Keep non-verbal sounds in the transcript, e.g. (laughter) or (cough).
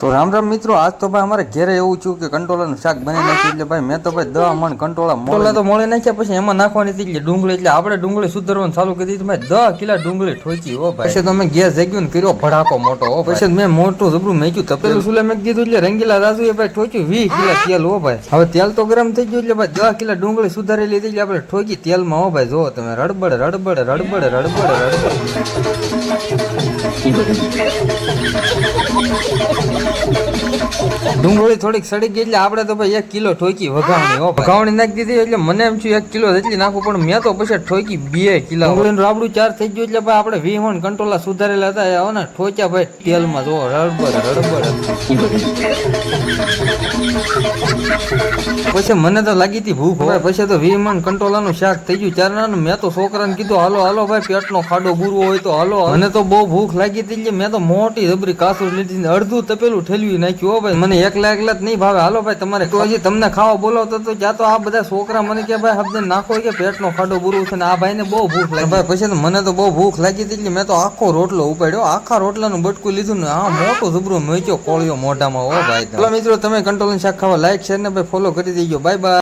તો રામ રામ મિત્રો આજ તો ભાઈ અમારે ઘેરે એવું છું કે કંટોળાનું શાક બની નાખ્યું એટલે ભાઈ મેં તો ભાઈ દવા મણ કંટોળા મોલા તો મોળે નાખ્યા પછી એમાં નાખવાની હતી એટલે ડુંગળી એટલે આપણે ડુંગળી સુધારવાનું ચાલુ કરી દીધું. ભાઈ દહ કિલા ડુંગળી ઠોકી હો ભાઈ. પછી તો મેં ગેસ જગ્યું ને કર્યો ભડાકો મોટો હો પછી મેં મોટું જબરું મેક્યું તપેલું સુલે મેં કીધું એટલે રંગીલા રાજુ એ ભાઈ ઠોચ્યું વીસ કિલા તેલ હો ભાઈ. હવે તેલ તો ગરમ થઈ ગયું એટલે ભાઈ દહ કિલા ડુંગળી સુધારી લીધી એટલે આપણે ઠોકી તેલમાં હો ભાઈ. જો તમે રડબડ રડબડ રડબડ રડબડ રડબડ. (laughs) ડુંગળી થોડીક સડી ગઈ એટલે આપણે તો ભાઈ એક કિલો ઠોકી વઘાવણી હો વઘાવણી નાખી દીધી એટલે મને એમ છું એક કિલો જેટલી નાખું પણ મેં તો પછી ઠોકી બે કિલો. ડુંગળીનું રાબડું ચાર થઈ ગયું એટલે ભાઈ આપણે વીહોણ કંટ્રોલા સુધારેલા હતા. આવો ને ઠોક્યા ભાઈ તેલમાં જો રડબડ રડબડ. પછી મને તો લાગી હતી ભૂખ ભાઈ. પછી તો વિમાન કંટ્રોલાનું શાક થઈ ગયું. ચાર ના મેં તો છોકરાને કીધું હાલો હાલો ભાઈ પેટનો ખાડો બુરવો હોય તો હાલો. મને તો બહુ ભૂખ લાગી હતી એટલે મેં તો મોટી જબરી કાસુર લીધી અડધું તપેલું ઠેલવી નાખ્યું હો ભાઈ. મને એકલા એકલા જ નહીં ભાવે. હાલો ભાઈ તમારે તો હજી તમને ખાવા બોલાવતો તો જ્યાં તો આ બધા છોકરા મને કે ભાઈ હબને નાખો કે પેટનો ખાડો બુરું છે ને આ ભાઈને બહુ ભૂખ લાગી. ભાઈ પછી મને તો બહુ ભૂખ લાગી હતી એટલે મેં તો આખો રોટલો ઉપાડ્યો. આખા રોટલાનું બટકું લીધું ને આ મોટું જબરું મેચ્યો કોળિયો મોઢામાં હો ભાઈ. મિત્રો તમે કંટ્રોલ શાક ખાવા લાઈક શેર ને ભાઈ ફોલો કરી દેજો. Bye bye